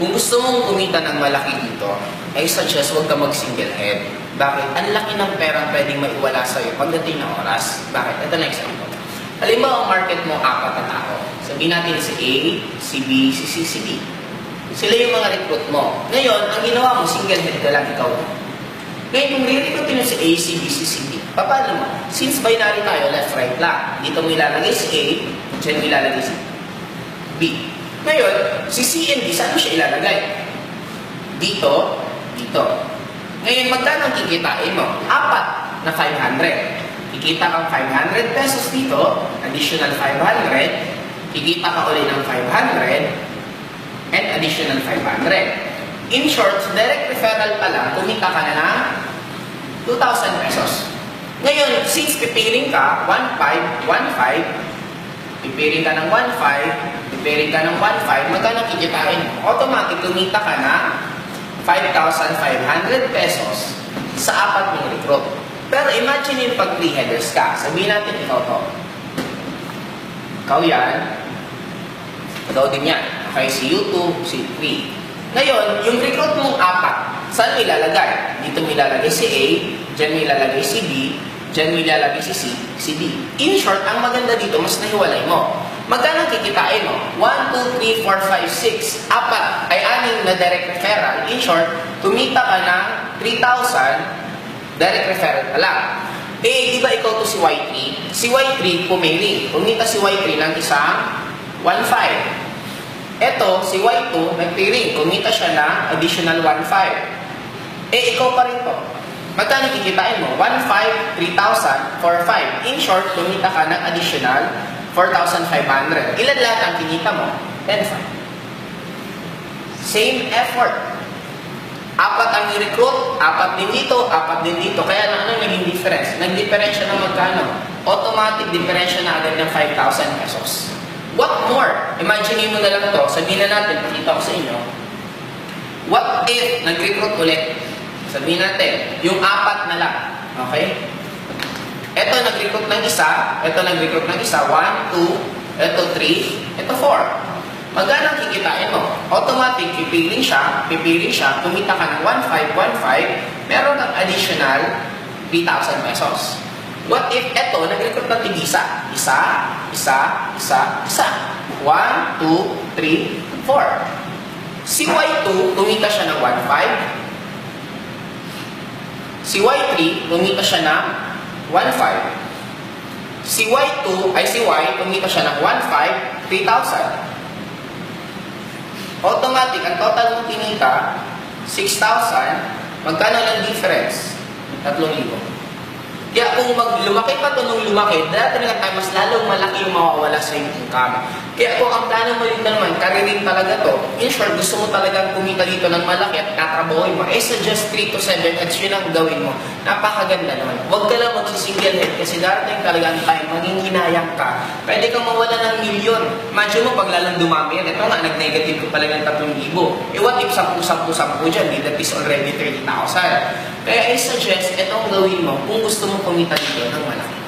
Kung gusto mong kumita ng malaki dito, I suggest huwag ka mag-single head. Bakit? Ang laki ng perang pwedeng maiwala sa'yo pagdating ng oras. Bakit? Ito na example. Halimbawa, ang market mo, apat na tao. Sabihin natin si A, si B, si C, si D. Sila yung mga recruit mo. Ngayon, ang ginawa mo, single head ka lang ikaw. Ngayon, kung re-recruitin mo si A, si B, si C, D, paano mo? Since binary tayo, left, right lang. Dito mo ilalagay si A, dyan mo ilalagay si B. Ngayon, si C and D, saan mo siya ilalagay? Dito, dito. Ngayon, magkano ang kikitain mo? Apat na 500. Kikita kang 500 pesos dito, additional 500, kikita ka ulit ng 500, and additional 500. In short, direct referral pa lang, kumita ka na ng 2,000 pesos. Ngayon, since pipiling ka, 1,500, 1,500, pipiling ka ng 1,500, pipiling ka ng 1,500, magkano kikitain mo? Automatic, kumita ka na 5,500 pesos sa apat mong recruit. Pero imagine yung pag 3 headers ka. Sabihin natin ikaw to. Ikaw yan. Ikaw din yan. Okay, si U2, si 3. Ngayon, yung recruit mong apat, saan ilalagay? Dito mo ilalagay si A, dyan mo ilalagay si B, dyan mo si C, si D. In short, ang maganda dito, mas nahiwalay mo. Magkano kikitain mo? 1, 2, 3, 4, 5, 6. Apat ay aning na direct referral. In short, kumita ka ng 3,000 direct referral pa lang. Eh, di ba ikaw to si Y3? Si Y3 pumili. Kumita si Y3 ng isang 1,500. Eto, si Y2, nagpiring. Kumita siya ng additional 1,500. Eh, ikaw pa rin to. Magkano kikitain mo? 1,500, 3,000, 4,500. In short, kumita ka ng additional 4,500. Ilan lahat ang kinita mo? 10,500. Same effort. Apat ang i-recruit, apat din dito, apat din dito. Kaya ano naging difference? Nag-differensya ng magkano? Automatic differensya na agad ng 5,000 pesos. What more? Imagine mo na lang to. Sabihin na natin, pakita ko sa inyo. What if nag-recruit ulit? Sabihin natin, yung apat na lang. Okay? Ito nag-recruit ng isa, ito nag-recruit ng isa, 1, 2, ito 3, ito 4. Magkano kikitain mo? Automatic, pipiling siya, pipiling siya, kumita ka ng 1,500, 1,500, meron kang additional 3,000 pesos. What if eto, nag-recruit ng tig-isa? Isa, isa, isa, isa. 1, 2, 3, 4. Si Y2, kumita siya ng 1,500. Si Y3, kumita siya ng 1,500. Si Y2, ay si Y, kumita siya ng 1,500, 3,000. Automatic, ang total mong kinita, 6,000. Magkano lang difference? 3,000. Kaya kung mag lumaki pa ito nung lumaki, dati na tayo mas lalong malaki yung mawawala sa iyong income. Kaya kung ang plano mo rin naman, karirin talaga to, in short, gusto mo talagang kumita dito ng malaki at tatrabahoin mo, eh suggest 3 to 7 at yun ang gawin mo. Napakaganda naman. Huwag ka lang magsisingle head kasi darating talaga ang time, maging hinayang ka. Pwede kang mawala ng milyon. Imagine mo, pag lalang dumami yan, ito nga, nag-negative ko pala ng 3,000. Eh what if 10-10-10 dyan, eh, that is already 30,000. Kaya I suggest, itong gawin mo kung gusto mo kumita dito ng malaki.